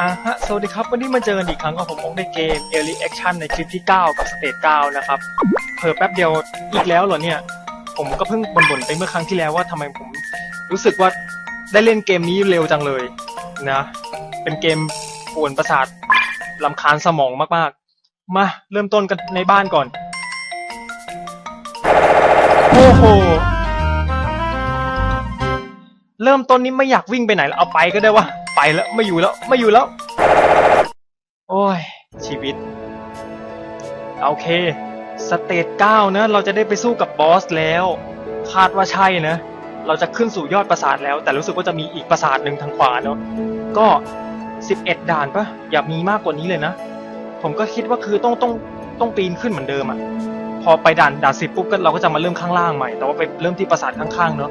อ่าฮะ สวัสดีครับ วันนี้มาเจอกันอีกครั้งกับผมองในเกม e a r l y Action ในคลิปที่ 9 กับสเตจ9นะครับ เพิ่แป๊บเดียวอีกแล้วเหรอเนี่ย ผมก็เพิ่งบ่นๆไปเมื่อครั้งที่แล้วว่าทำไมผมรู้สึกว่าได้เล่นเกมนี้เร็วจังเลยนะ เป็นเกมปวนประสาทลำคาญสมองมากๆ มาเริ่มต้นกันในบ้านก่อน โอ้โห เริ่มต้นนี้ไม่อยากวิ่งไปไหนแล้วเอาไปก็ได้วะ ไปแล้วไม่อยู่แล้วไม่อยู่แล้ว โอ้ย ชีวิต โอเค สเตจเก้านะ เราจะได้ไปสู้กับบอสแล้ว คาดว่าใช่นะ เราจะขึ้นสู่ยอดปราสาทแล้ว แต่รู้สึกว่าจะมีอีกปราสาทหนึ่งทางขวาเนาะก็สิบเอ็ดด่านปะอย่ามีมากกว่านี้เลยนะ ผมก็คิดว่าคือต้องต้องต้องปีนขึ้นเหมือนเดิมอะพอไปด่านด่านสิบปุ๊บก็เราก็จะมาเริ่มข้างล่างใหม่ แต่ว่าไปเริ่มที่ปราสาทข้างๆเนาะ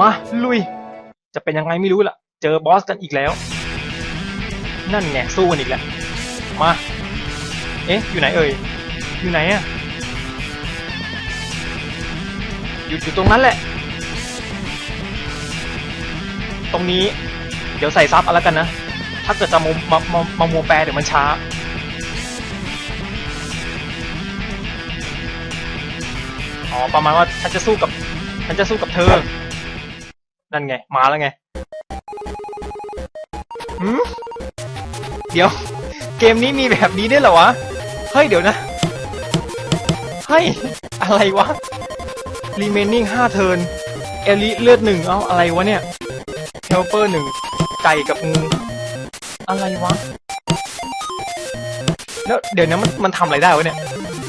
มาลุย จะเป็นยังไงไม่รู้ล่ะ เจอบอสกันอีกแล้ว นั่นไงสู้กันอีกแล้ว มา เอ๊ะ อยู่ไหนเอ่ย อยู่ไหนอะอยู่อยู่ตรงนั้นแหละ ตรงนี้ เดี๋ยวใส่ซับเอาแล้วกันนะ ถ้าเกิดจะมามามามามัวแปลเดี๋ยวมันช้า อ๋อ ประมาณว่าฉันจะสู้กับ ฉันจะสู้กับเธอ นั่นไง มาแล้วไง หืมเดี๋ยว เกมนี้มีแบบนี้ด้วยเหรอวะ เฮ้ย เดี๋ยวนะ เฮ้ย อะไรวะ remaining 5เทิร์นเอลิเลือดหนึ่งเอ้าอะไรวะเนี่ย helper หนึ่งไก่กับงูอะไรวะ แล้วเดี๋ยวนะมันมันทำอะไรได้วะเนี่ย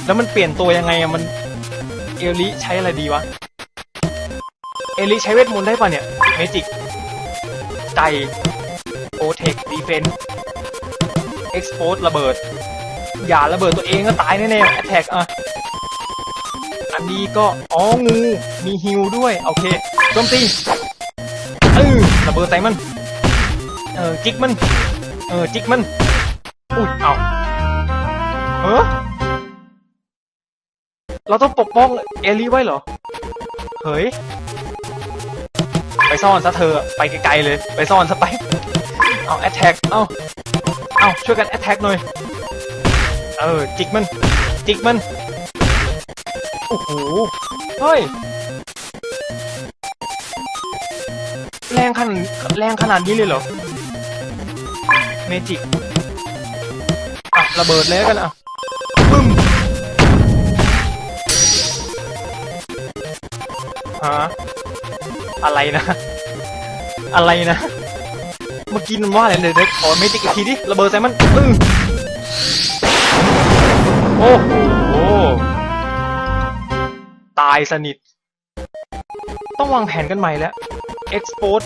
แล้วมันเปลี่ยนตัวยังไงอะมัน เอลิใช้อะไรดีวะ เอลิใช้เวทมนต์ได้ป่ะเนี่ยเมจิกไก่ รเทคดีเฟนเอ็กซ์โพสระเบิด อย่าระเบิดตัวเองก็ตายแน่ๆแอตแทกอะ อันนี้ก็ อ๋อ งู มีฮิลด้วย โอเคโจมตีเออระเบิดใส่มัน เออ จิกมัน เออ จิกมัน อุ้ย เอาเออเราต้องปกป้องเอลี่ไว้เหรอ เฮ้ย ไปซ่อนซะเธอ ไปไกลๆเลย ไปซ่อนซะไป เอาแอตแทกเอาเอาช่วยกันแอตแทกหน่อย เออ จิกมัน จิกมัน โอ้โห เฮ้ย แรงขนาดแรงขนาดนี้เลยเหรอ เมจิกอะระเบิดเลยแล้วกันอะปึ้มฮะอะไรนะ อะไรนะ เมื่อกี้มันว่าอะไรเดี๋ยวเดี๋ยวขอเมจิกอีกทีดิระเบิดใส่มันอื้อโอ้โหตายสนิท ต้องวางแผนกันใหม่แล้ว Expose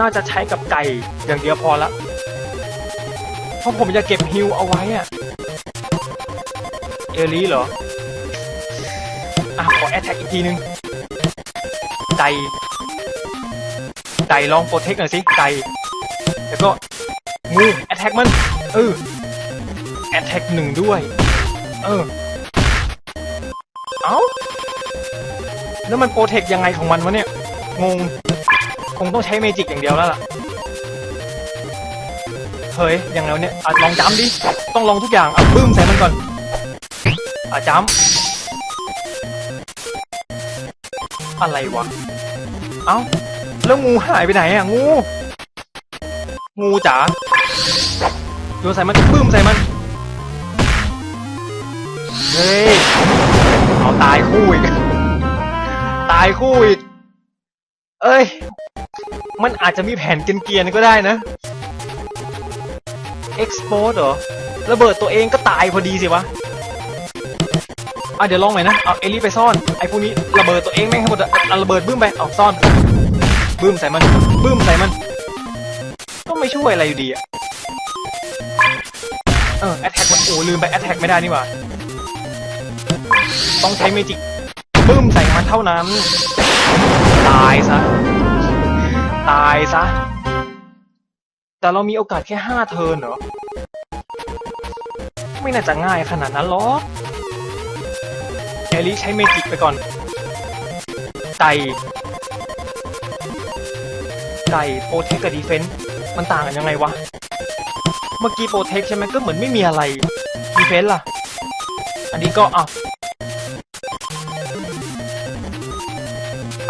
น่าจะใช้กับไก่อย่างเดียวพอละเพราะผมจะเก็บฮิวเอาไว้อะเอลี่เหรอ อะ ขอแอ t แทกอีกทีนึงไก่ไก่ลองโปรเทคหน่อยสิไก่ แล้วก็งูแอ t แทกมัน เออแอ t แทกหนึ่งด้วย เออ เอ้า แล้วมันโปรเทคยังไงของมันวะเนี่ย งง คงต้องใช้เมจิกอย่างเดียวแล้วล่ะ เฮ้ย ยังไงวเนี่ยอะลองจ้ำดิ ต้องลองทุกอย่างอะบึ้มใส่มันก่อนอะจำอะไรวะ เอ้า แล้วงูหายไปไหนอะ งู งูจ๋าโยนใส่มันบึ้มใส่มัน เฮ้ย เอาตายคู่อีก ตายคู่อีก เอ้ย มันอาจจะมีแผนเกรียนๆก็ได้นะ Expose เหรอ ระเบิดตัวเองก็ตายพอดีสิวะ อะเดี๋ยวลองหน่อยนะ เอาเอลี่ไปซ่อน ไอ้พวกนี้ระเบิดตัวเองแม่งให้หมดอะเอาระเบิดบึ้มไป เอาซ่อน บึ้มใส่มัน บึ้มใส่มัน ไม่ช่วยอะไรอยู่ดีอะเออแอตแทกมันโอ้ลืมไปแอตแทกไม่ได้นี่หว่าต้องใช้เมจิกบึ้มใส่มันเท่านั้น ตายซะ ตายซะ แต่เรามีโอกาสแค่ห้าเทิร์นเหรอ ไม่น่าจะง่ายขนาดนั้นหรอกเอลิใช้เมจิกไปก่อนไก่ไก่โปรเทคกับดีเฟนต์ มันต่างกันยังไงวะ เมื่อกี้โปรเทคใช่ไหมก็เหมือนไม่มีอะไรดีเฟนส์ล่ะ อันนี้ก็อะ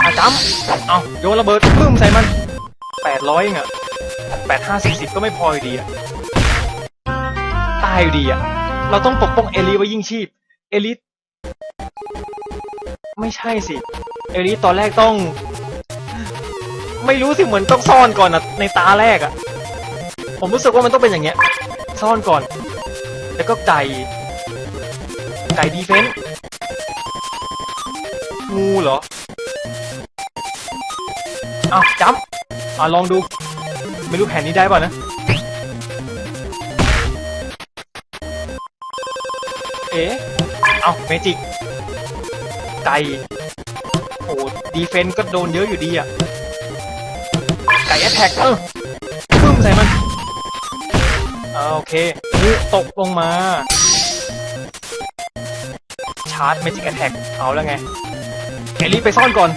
อาจ้ำเอาโยนระเบิดปึ้มใส่มันแปดร้อยเองอะแปดห้าสี่สิบก็ไม่พออยู่ดีอะตายอยู่ดีอะเราต้องปกป้องเอลิไว้ยิ่งชีพ เอลิไม่ใช่สิ เอลิตอนแรกต้อง ไม่รู้สิเหมือนต้องซ่อนก่อนอะในตาแรกอะผมรู้สึกว่ามันต้องเป็นอย่างเงี้ย ซ่อนก่อน แล้วก็ไก่ ไก่ดีเฟนส์งูเหรออ้าวจัมอ่าลองดู ไม่รู้แผนนี้ได้ป่ะนะ เอ๊ะเอาเมจิก ไก่โอ้ดีเฟนส์ก็โดนเยอะอยู่ดีอะ ก่แอตแทกเออปึ้มใส่มันอ่าโอเคงูตกลงมา ชาร์จเมจิกแอ t แทกเอาแล้วไงเอลิไปซ่อนก่อน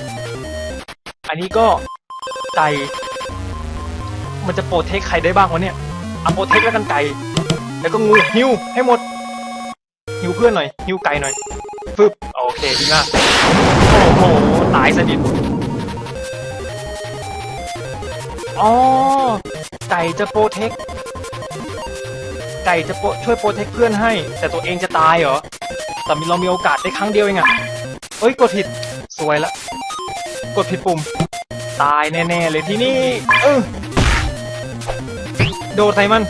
อันนี้ก็ไก่มันจะโปรเทคใครได้บ้างวะเนี่ยเอาโปรเทคแล้วกันไก่ แล้วก็งูฮิวให้หมดฮิวเพื่อนหน่อยฮิวไก่หน่อยฟึบโอเคดีมากโอ้โหตายสนิท อ๋อ ไก่จะโปรเทค ไก่จะโปรช่วยโปรเทคเพื่อนให้ แต่ตัวเองจะตายเหรอ แต่มีเรามีโอกาสได้ครั้งเดียวเองอะเอ้ย กดผิด สวยละ กดผิดปุ่ม ตายแน่ๆเลยที่นี่ เออ โดดใส่มัน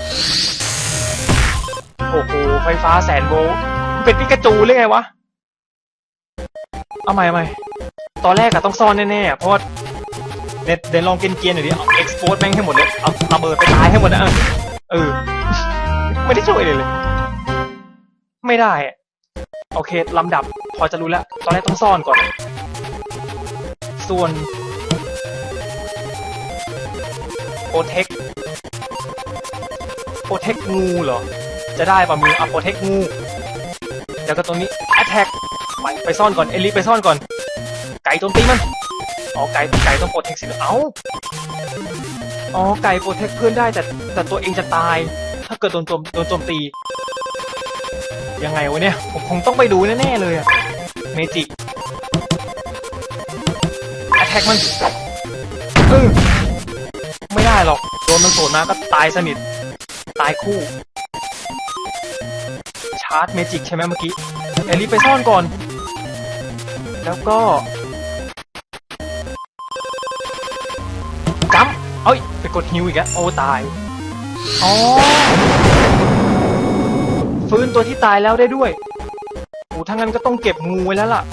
โอ้โห ไฟฟ้าแสนโวลต์เป็นปิกาจูหรือไงวะ เอาใหม่เอาใหม่ตอนแรกอะต้องซ่อนแน่ๆ เพราะว่า เดี๋ยวเดี๋ยวลองเกรียนๆหน่อยดิเอาเอ็กซ์โพสแม่งให้หมดเลย เอาระเบิดไปตายให้หมดนะเออเออ ไม่ได้ช่วยเลยเลย ไม่ได้อะโอเคลำดับ พอจะรู้แล้ว ตอนแรกต้องซ่อนก่อน ส่วนโปรเทคโปรเทคงูเหรอ จะได้ป่ะมืออะโปรเทคงูแล้วก็ตรงนี้ attack ไปไปซ่อนก่อน เอลิไปซ่อนก่อน ไก่โจมตีมัน อ๋อไก่ไก่ต้องโปรเทคสิเอ้าอ๋อไก่โปรเทคเพื่อนได้แต่แต่ตัวเองจะตาย ถ้าเกิดโดนโจมโดนโจมตี ยังไงวะเนี่ย ผมคงต้องไปดูแน่ๆเลยอะเมจิกแอทแทกมันเออไม่ได้หรอก โดนมันโสดมาก็ตายสนิท ตายคู่ ชาร์จเมจิกใช่ไหมเมื่อกี้เอลิไปซ่อนก่อน แล้วก็ เอ้ยไปกดฮิวอีกแล้วโอ้ตายอ๋อฟื้นตัวที่ตายแล้วได้ด้วยโอ้ถ้างั้นก็ต้องเก็บงูไว้แล้วล่ะ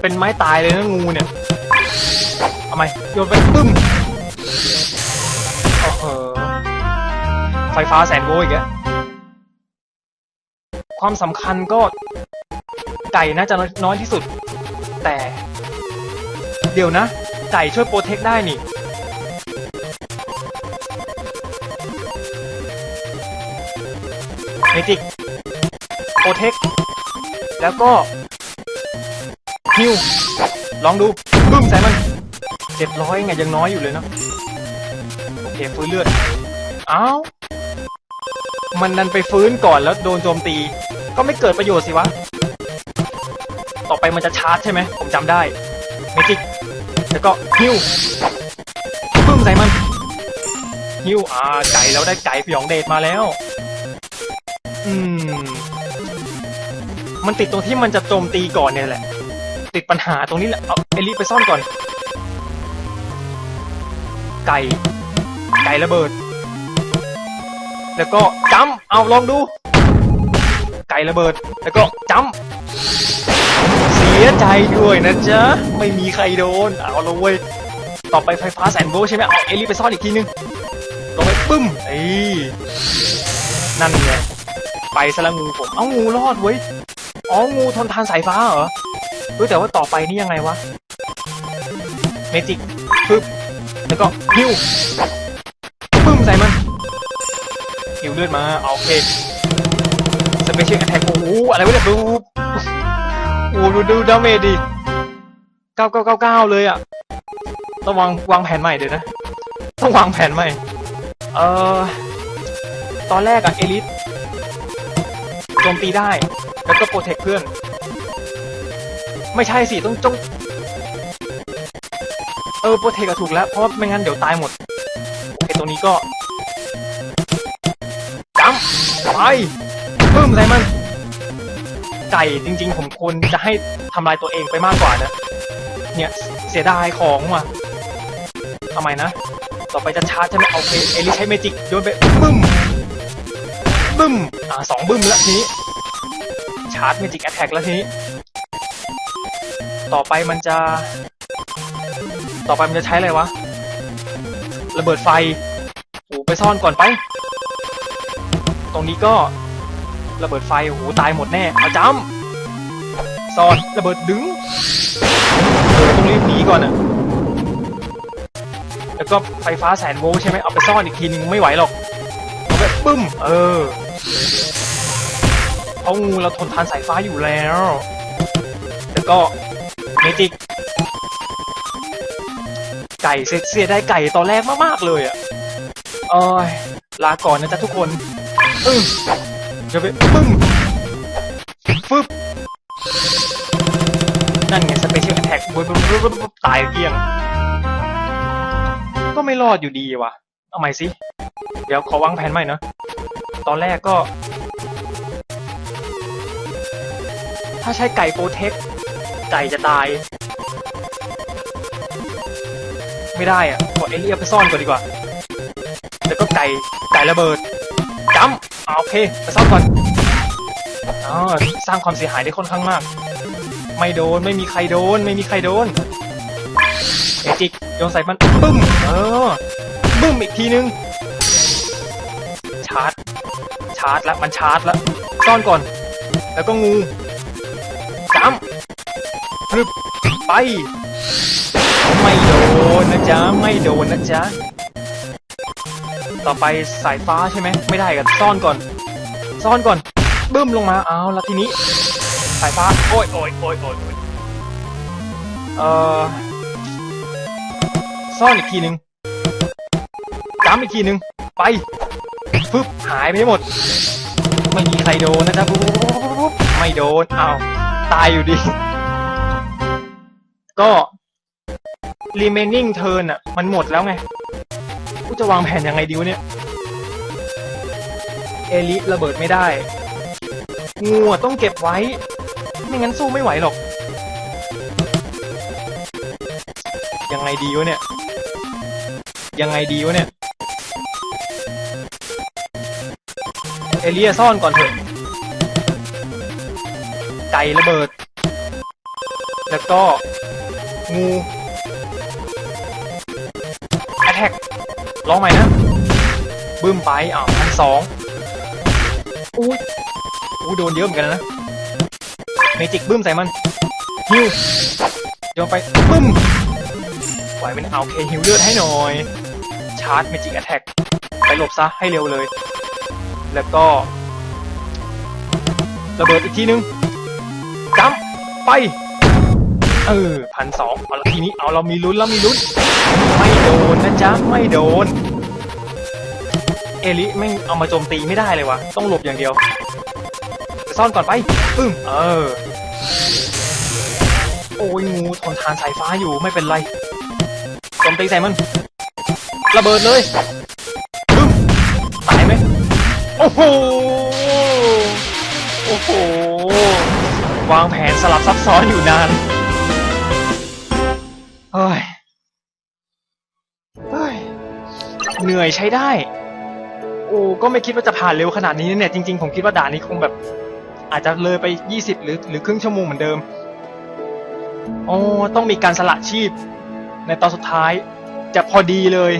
เป็นไม้ตายเลยนะงูเนี่ยเอาไหมโยนไปปึ้มโอ้โหไฟฟ้าแสนโวลต์อีกแล้วความสำคัญก็ไก่น่าจะน้อยที่สุด แต่ เดี๋ยวนะ ไก่ช่วยโปรเทคได้นี่ มจิกโปรเทค แล้วก็ฮิวลองดูบึ้มใส่มันเจ็ดร้อยไงยังน้อยอยู่เลยเนาะโอเคฟื้นเลือดอ้าวมันดันไปฟื้นก่อนแล้วโดนโจมตี ก็ไม่เกิดประโยชน์สิวะ ต่อไปมันจะชาร์จใช่ไหมผมจำได้เมจิกแล้วก็ฮิวบึ้มใส่มันฮิวอ่าไก่แล้วได้ไก่พยองเดชมาแล้ว อืม มันติดตรงที่มันจะโจมตีก่อนเนี่ยแหละ ติดปัญหาตรงนี้แหละ เอาเอลิไปซ่อนก่อน ไก่ ไก่ระเบิด แล้วก็จ้ำเอาลองดู ไก่ระเบิด แล้วก็จ้ำเสียใจด้วยนะจ๊ะ ไม่มีใครโดน เอาละเว้ย ต่อไปไฟฟ้าแสนโวลต์ใช่ไหมเอาเอลิไปซ่อนอีกทีนึงลงไปปึ้มเอ้นั่นไง ไปซะละงูผมเอ้างูรอดเว้ยอ๋องูทนทานสายฟ้าเหรอเฮ้ยแต่ว่าต่อไปนี่ยังไงวะเมจิกปึ๊บแล้วก็ฮิวปึ้มใส่มันฮิวเลือดมาเอาโอเคสเปเชียลแอทแทกโอ้โหอะไรวะเนี่ยดูโอ้ดูดูดาเมจดิเก้าเก้าเก้าเก้าเลยอะต้องวางวางแผนใหม่เดี๋ยวนะ ต้องวางแผนใหม่ เออตอนแรกอะเอลิส โจมตีได้ แล้วก็โปรเทคเพื่อน ไม่ใช่สิ ต้องจงเออโปรเทคก็ถูกแล้ว เพราะว่าไม่งั้นเดี๋ยวตายหมดโอเคตรงนี้ก็จำไปปึ้มใส่มันไก่จริง ๆ ผมควรจะให้ทำลายตัวเองไปมากกว่านะ เนี่ยเสียดายของว่ะทำไมนะ ต่อไปจะชาร์จใช่ไหมโอเคเอลิใช้เมจิกโยนไปบึ้ม บึ้ม อ่าสองบึ้มแล้วทีนี้ ชาร์จเมจิกแอ t แทกแล้วทีนี้ ต่อไปมันจะ ต่อไปมันจะใช้อะไรวะ ระเบิดไฟโอ้ไปซ่อนก่อนไป ตรงนี้ก็ระเบิดไฟโอ้โหตายหมดแน่ เอาจำซ่อนระเบิดดึงเออต้องรีบหนีก่อนอะแล้วก็ไฟฟ้าแสนโวลต์ใช่ไหมเอาไปซ่อนอีกทีนึงไม่ไหวหรอกเอาไปปึ้ม เออ ราะงูเราทนทานสายฟ้าอยู่แล้ว แล้วก็เมจิก ไก่เสียเสียได้ไก่ตอนแรกมากๆเลยอะเอ้ยลาก่อนนะจ๊ะทุกคนอึ้งจะไปปึ้งฟึบนั่นไงสเปเชียลแอ t แทกตายเกลี้ยง ก็ไม่รอดอยู่ดีวะเอาใหม่สิ เดี๋ยวขอวางแผนใหม่เนาะตอนแรกก็ ถ้าใช้ไก่โปรเทคไก่จะตาย ไม่ได้อะขอเอเลียไปซ่อนก่อนดีกว่า แล้วก็ไก่ไก่ระเบิดจำอ่าโอเคไปซ่อนก่อนอ๋อสร้างความเสียหายได้ค่อนข้างมาก ไม่โดนไม่มีใครโดน ไม่มีใครโดนเอจิกโยนใส่มันบึ้มเออบึ้มอีกทีนึง ชาร์จ ชาร์จแล้วมันชาร์จแล้วซ่อนก่อน แล้วก็งู จำรึบไป ไม่โดนนะจ๊ะ ไม่โดนนะจ๊ะ ต่อไปสายฟ้าใช่ไหม ไม่ได้กันซ่อนก่อน ซ่อนก่อนบึ้มลงมาเอาละทีนี้ สายฟ้า โอ้ยโอ้ยโอ้ยโอ้ยโอ้ยเอ่อ ซ่อนอีกทีหนึ่งจ้ำอีกทีหนึ่งไปฟึบหายไปหมด ไม่มีใครโดนนะจ๊ะปุ๊บปุ๊บปุ๊บปุ๊บปุ๊บไม่โดนอ้าว ตายอยู่ดี ก็ remaining turn อะ มันหมดแล้วไง กูจะวางแผนยังไงดีวะเนี่ย เอลิระเบิดไม่ได้ งูอะต้องเก็บไว้ ไม่งั้นสู้ไม่ไหวหรอก ยังไงดีวะเนี่ย ยังไงดีวะเนี่ย เอเลียซ่อนก่อนเถอะ ไก่ระเบิด แล้วก็ งูแอทแทกลองใหม่นะ บึ้มไปอ่าวพันสองอุ้ยอุ้ยโดนเยอะเหมือนกันนะเมจิกบึ้มใส่มันฮิวโยนไปบึ้มไหวไหมเนี่ยเอาโอเคฮิวเลือดให้หน่อย ชาร์จเมจิกแอ t แทกไปหลบซะให้เร็วเลย แล้วก็ระเบิดอีกทีนึง จำไป เออพันสองเอาละทีนี้เอาเรามีลุ้นแล้วมีลุ้น ไม่โดนนะจ๊ะ ไม่โดน เอลิไม่งเอามาโจมตีไม่ได้เลยวะต้องหลบอย่างเดียว ซ่อนก่อนไปปึ้มเออ โอ้ยงูทนทานสายฟ้าอยู่ไม่เป็นไรโจมตีใส่มัน ระเบิดเลยบึ้มตายไหมโอ้โหโอ้โห วางแผนสลับซับซ้อนอยู่นานเฮ้ยเฮ้ย เหนื่อยใช้ได้ โอ้ก็ไม่คิดว่าจะผ่านเร็วขนาดนี้เนี่ย จริงๆ ผมคิดว่าด่านนี้คงแบบ อาจจะเลยไป 20 หรือหรือครึ่งชั่วโมงเหมือนเดิม โอ้ต้องมีการสละชีพ ในตอนสุดท้ายจะพอดีเลย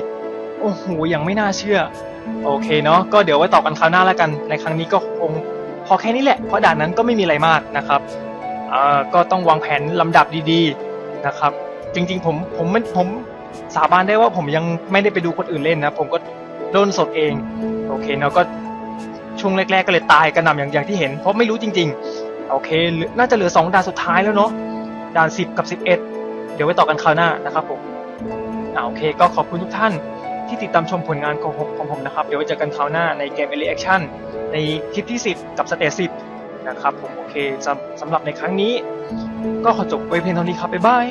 โอ้โหยังไม่น่าเชื่อ โอเคเนาะก็เดี๋ยวไว้ต่อกันคราวหน้าแล้วกัน ในครั้งนี้ก็คง พอแค่นี้แหละ เพราะด่านนั้นก็ไม่มีอะไรมากนะครับอ่าก็ต้องวางแผนลำดับดีๆนะครับ จริงๆผมผมไม่ผมสาบานได้ว่าผมยังไม่ได้ไปดูคนอื่นเล่นนะผมก็โดนสดเอง โอเคเนาะก็ช่วงแรก ๆ ก็เลยตายกระหน่ำอย่างอย่างที่เห็น เพราะไม่รู้จริง ๆ โอเค น่าจะเหลือสองด่านสุดท้ายแล้วเนาะด่านสิบกับสิบเอ็ดเดี๋ยวไว้ต่อกันคราวหน้านะครับผมอ่าโอเค ก็ขอบคุณทุกท่าน ที่ติดตามชมผลงานของผมของผมนะครับ เดี๋ยวไว้เจอกันคราวหน้าในเกม Early Action ในคลิปที่ 10 กับสเตจ10 นะครับผมโอเคสำสำหรับในครั้งนี้ ก็ขอจบไว้เพียงเท่านี้ครับ บ๊ายบาย